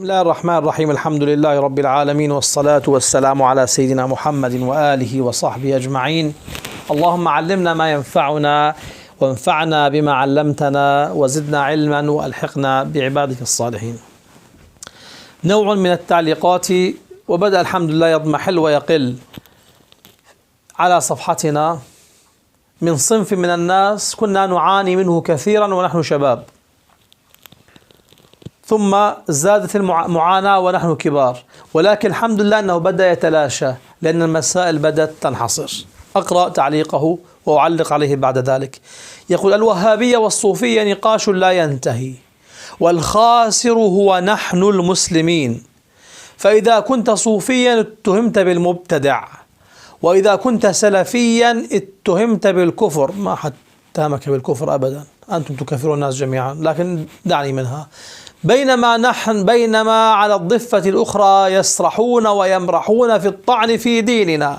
بسم الله الرحمن الرحيم الحمد لله رب العالمين والصلاة والسلام على سيدنا محمد وآله وصحبه أجمعين اللهم علمنا ما ينفعنا وانفعنا بما علمتنا وزدنا علما وألحقنا بعبادك الصالحين نوع من التعليقات وبدأ الحمد لله يضمحل ويقل على صفحتنا من صنف من الناس كنا نعاني منه كثيرا ونحن شباب ثم زادت المعاناة ونحن كبار. ولكن الحمد لله أنه بدأ يتلاشى لأن المسائل بدأت تنحصر. أقرأ تعليقه وأعلق عليه بعد ذلك. يقول الوهابية والصوفية نقاش لا ينتهي والخاسر هو نحن المسلمين. فإذا كنت صوفيا اتهمت بالمبتدع وإذا كنت سلفيا اتهمت بالكفر. ما حد بالكفر أبدا. أنتم تكفرون الناس جميعا لكن دعني منها. بينما نحن بينما على الضفة الأخرى يسرحون ويمرحون في الطعن في ديننا.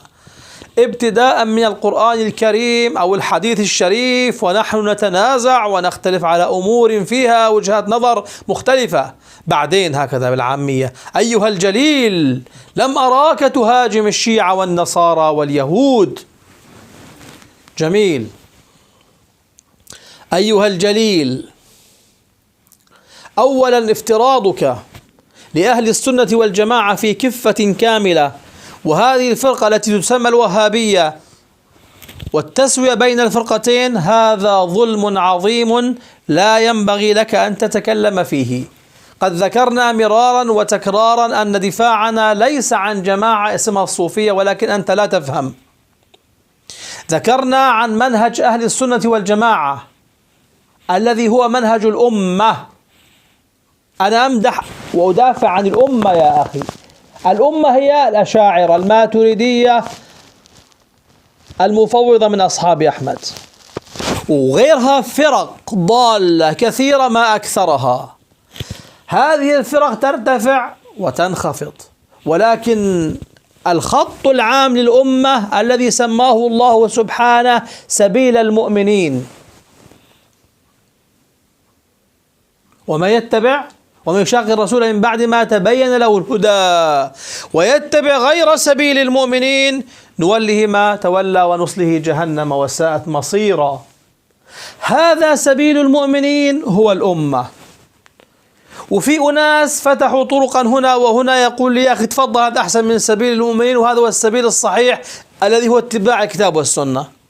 ابتداء من القرآن الكريم أو الحديث الشريف ونحن نتنازع ونختلف على أمور فيها وجهات نظر مختلفة. بعدين هكذا بالعامية. أيها الجليل لم أراك تهاجم الشيعة والنصارى واليهود. جميل. أيها الجليل اولا افتراضك لأهل السنة والجماعة في كفة كاملة وهذه الفرقة التي تسمى الوهابية والتسوية بين الفرقتين هذا ظلم عظيم لا ينبغي لك أن تتكلم فيه. قد ذكرنا مرارا وتكرارا أن دفاعنا ليس عن جماعة اسمها الصوفية ولكن أنت لا تفهم. ذكرنا عن منهج أهل السنة والجماعة الذي هو منهج الأمة. أنا أمدح وأدافع عن الأمة يا أخي. الأمة هي الأشاعرة الماتريدية المفوضة من أصحاب أحمد. وغيرها فرق ضالة كثيرة ما أكثرها. هذه الفرق ترتفع وتنخفض. ولكن الخط العام للأمة الذي سماه الله سبحانه سبيل المؤمنين. وما يتبع ومن يشاق الرسول من بعد ما تبين له الهدى ويتبع غير سبيل المؤمنين نوله ما تولى ونصله جهنم وساءت مصيرا. هذا سبيل المؤمنين هو الأمة. وفي أناس فتحوا طرقا هنا وهنا يقول لي يا أخي تفضل هذا أحسن من سبيل المؤمنين وهذا هو السبيل الصحيح الذي هو اتباع الكتاب والسنة.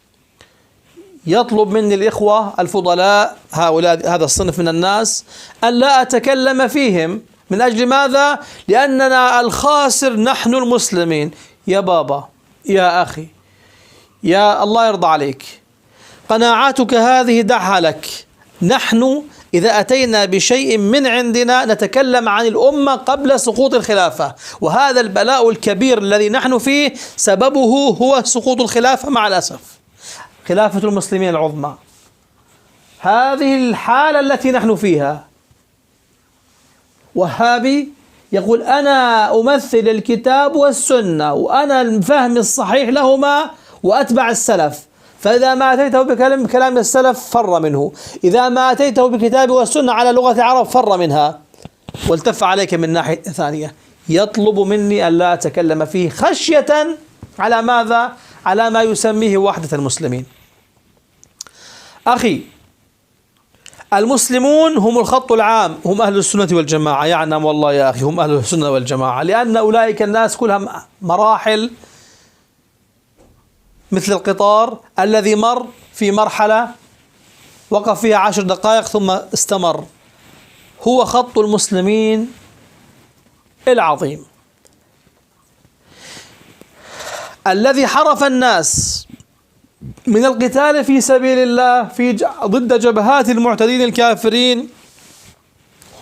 يطلب مني الإخوة الفضلاء هؤلاء هذا الصنف من الناس أن لا أتكلم فيهم. من أجل ماذا؟ لأننا الخاسر نحن المسلمين. يا بابا يا أخي يا الله يرضى عليك. قناعاتك هذه دعها لك. نحن إذا أتينا بشيء من عندنا نتكلم عن الأمة قبل سقوط الخلافة. وهذا البلاء الكبير الذي نحن فيه سببه هو سقوط الخلافة مع الأسف. خلافة المسلمين العظمى. هذه الحالة التي نحن فيها. وهابي يقول أنا أمثل الكتاب والسنة وأنا الفهم الصحيح لهما وأتبع السلف. فإذا ما أتيته بكلام كلام السلف فر منه. إذا ما أتيته بالكتاب والسنة على لغة العرب فر منها. والتف عليك من ناحية ثانية. يطلب مني أن لا أتكلم فيه خشية على ماذا؟ على ما يسميه وحدة المسلمين. أخي المسلمون هم الخط العام هم أهل السنة والجماعة. يعلم والله يا أخي هم أهل السنة والجماعة. لأن أولئك الناس كلها مراحل مثل القطار الذي مر في مرحلة وقف فيها عشر دقائق ثم استمر. هو خط المسلمين العظيم. الذي حرف الناس من القتال في سبيل الله في ضد جبهات المعتدين الكافرين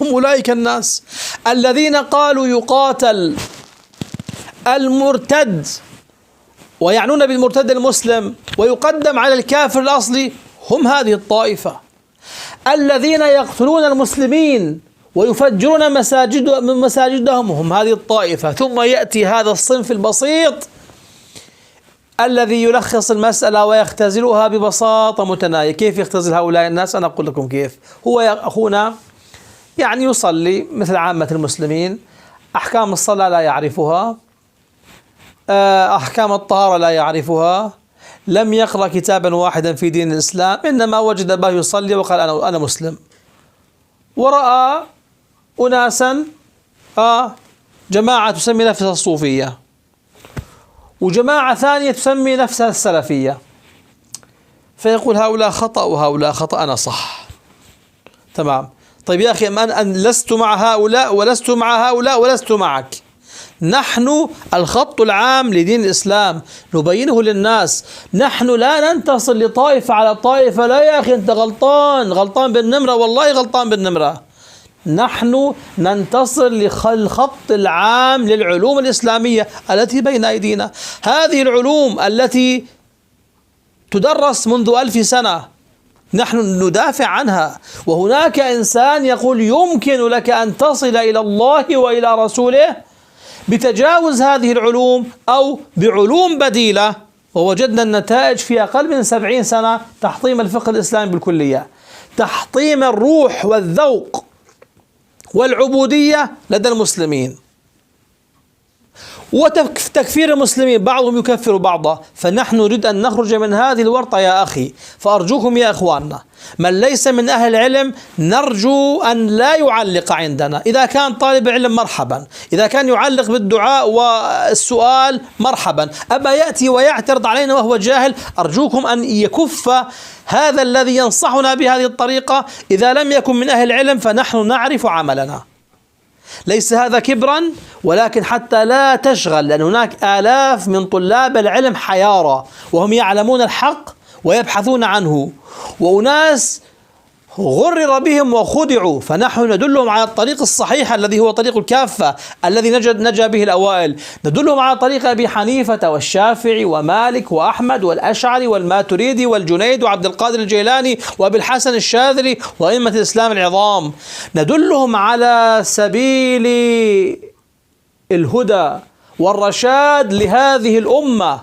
هم أولئك الناس الذين قالوا يقاتل المرتد ويعنون بالمرتد المسلم ويقدم على الكافر الأصلي هم هذه الطائفة الذين يقتلون المسلمين ويفجرون مساجد مساجدهم هم هذه الطائفة. ثم يأتي هذا الصنف البسيط الذي يلخص المسألة ويختزلها ببساطة متناهية. كيف يختزل هؤلاء الناس؟ أنا أقول لكم كيف. هو يا أخونا يعني يصلي مثل عامة المسلمين. أحكام الصلاة لا يعرفها. آه، أحكام الطهارة لا يعرفها. لم يقرأ كتابا واحدا في دين الإسلام. إنما وجد أباه يصلي وقال أنا أنا مسلم. ورأى أناسا آه جماعة تسمي نفسها الصوفية وجماعة ثانية تسمي نفسها السلفية. فيقول هؤلاء خطأ وهؤلاء خطأ أنا صح. تمام. طيب يا أخي أن لست مع هؤلاء ولست مع هؤلاء ولست معك. نحن الخط العام لدين الإسلام. نبينه للناس. نحن لا ننتصر لطائفة على طائفة. لا يا أخي أنت غلطان. غلطان بالنمرة. والله غلطان بالنمرة. نحن ننتصر للخط العام للعلوم الإسلامية التي بين أيدينا. هذه العلوم التي تدرس منذ ألف سنة نحن ندافع عنها. وهناك إنسان يقول يمكن لك أن تصل إلى الله وإلى رسوله بتجاوز هذه العلوم أو بعلوم بديلة. ووجدنا النتائج في أقل من سبعين سنة تحطيم الفقه الإسلامي بالكلية. تحطيم الروح والذوق. والعبودية لدى المسلمين. وتكفير المسلمين بعضهم يكفر بعضا فنحن نريد أن نخرج من هذه الورطة يا أخي. فأرجوكم يا إخواننا من ليس من أهل العلم نرجو أن لا يعلق عندنا. إذا كان طالب علم مرحبا. إذا كان يعلق بالدعاء والسؤال مرحبا. أبا يأتي ويعترض علينا وهو جاهل أرجوكم أن يكف هذا الذي ينصحنا بهذه الطريقة. إذا لم يكن من أهل العلم فنحن نعرف عملنا. ليس هذا كبرا ولكن حتى لا تشغل لأن هناك آلاف من طلاب العلم حيارى وهم يعلمون الحق ويبحثون عنه. وأناس غرر بهم وخدعوا فنحن ندلهم على الطريق الصحيح الذي هو طريق الكافة الذي نجا, نجا به الأوائل. ندلهم على طريق أبي حنيفة والشافعي ومالك وأحمد والأشعري والماتريدي والجنيد وعبد القادر الجيلاني وأبي الحسن الشاذلي وأئمة الإسلام العظام. ندلهم على سبيل الهدى والرشاد لهذه الأمة.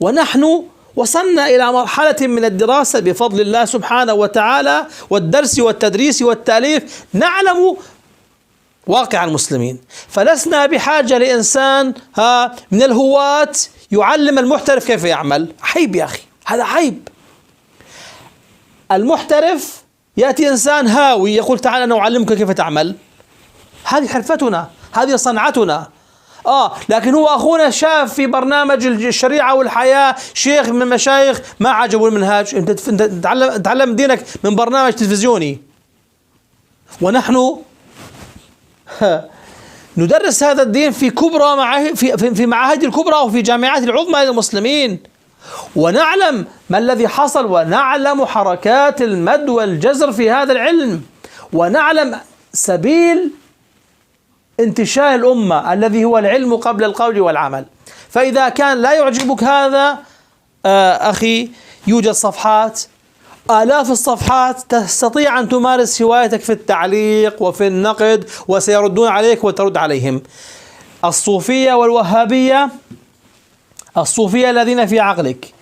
ونحن وصلنا إلى مرحلة من الدراسة بفضل الله سبحانه وتعالى والدرس والتدريس والتأليف نعلم واقع المسلمين. فلسنا بحاجة لإنسان ها من الهواة يعلم المحترف كيف يعمل. عيب يا أخي هذا عيب. المحترف يأتي إنسان هاوي يقول تعال أنا أعلمك كيف تعمل. هذه حرفتنا هذه صنعتنا. آه لكن هو أخونا شاف في برنامج الشريعة والحياة شيخ من المشايخ ما عجبه المنهاج. أنت تتعلم تعلم دينك من برنامج تلفزيوني. ونحن ندرس هذا الدين في كبرى معاهد في في معاهد الكبرى وفي جامعات العظمى للمسلمين. ونعلم ما الذي حصل ونعلم حركات المد والجزر في هذا العلم. ونعلم سبيل انتشاء الأمة الذي هو العلم قبل القول والعمل. فإذا كان لا يعجبك هذا آه أخي يوجد صفحات. آلاف الصفحات تستطيع أن تمارس هوايتك في التعليق وفي النقد وسيردون عليك وترد عليهم. الصوفية والوهابية الصوفية الذين في عقلك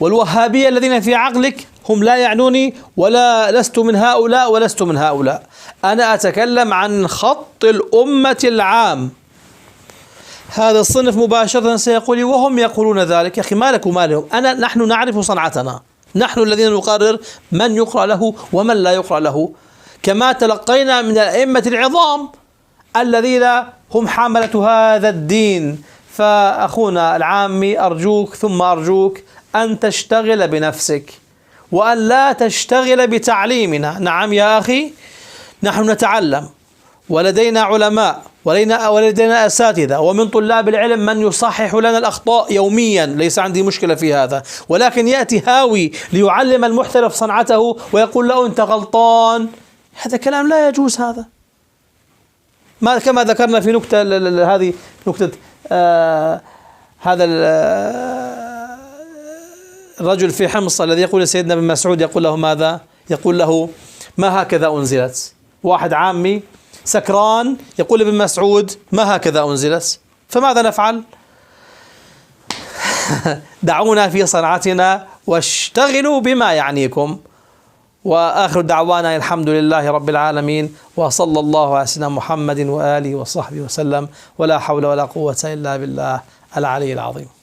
والوهابية الذين في عقلك هم لا يعنوني ولا لست من هؤلاء ولست من هؤلاء. أنا أتكلم عن خط الأمة العام. هذا الصنف مباشرة سيقول وهم يقولون ذلك. يا أخي ما لك وما لهم أنا نحن نعرف صنعتنا. نحن الذين نقرر من يقرأ له ومن لا يقرأ له. كما تلقينا من الأئمة العظام الذين هم حاملة هذا الدين. فأخونا العامي أرجوك ثم أرجوك أن تشتغل بنفسك. وأن لا تشتغل بتعليمنا. نعم يا أخي نحن نتعلم. ولدينا علماء ولدينا ولدينا أساتذة. ومن طلاب العلم من يصحح لنا الأخطاء يوميا. ليس عندي مشكلة في هذا. ولكن يأتي هاوي ليعلم المحترف صنعته ويقول له أنت غلطان. هذا كلام لا يجوز هذا. ما كما ذكرنا في نكتة هذه نكتة آه هذا الرجل في حمص الذي يقول لسيدنا ابن مسعود يقول له ماذا؟ يقول له ما هكذا أنزلت؟ واحد عامي سكران يقول ابن مسعود ما هكذا أنزلت؟ فماذا نفعل؟ دعونا في صنعتنا واشتغلوا بما يعنيكم. وآخر دعوانا الحمد لله رب العالمين وصلى الله على سيدنا محمد وآله وصحبه وسلم ولا حول ولا قوة إلا بالله العلي العظيم.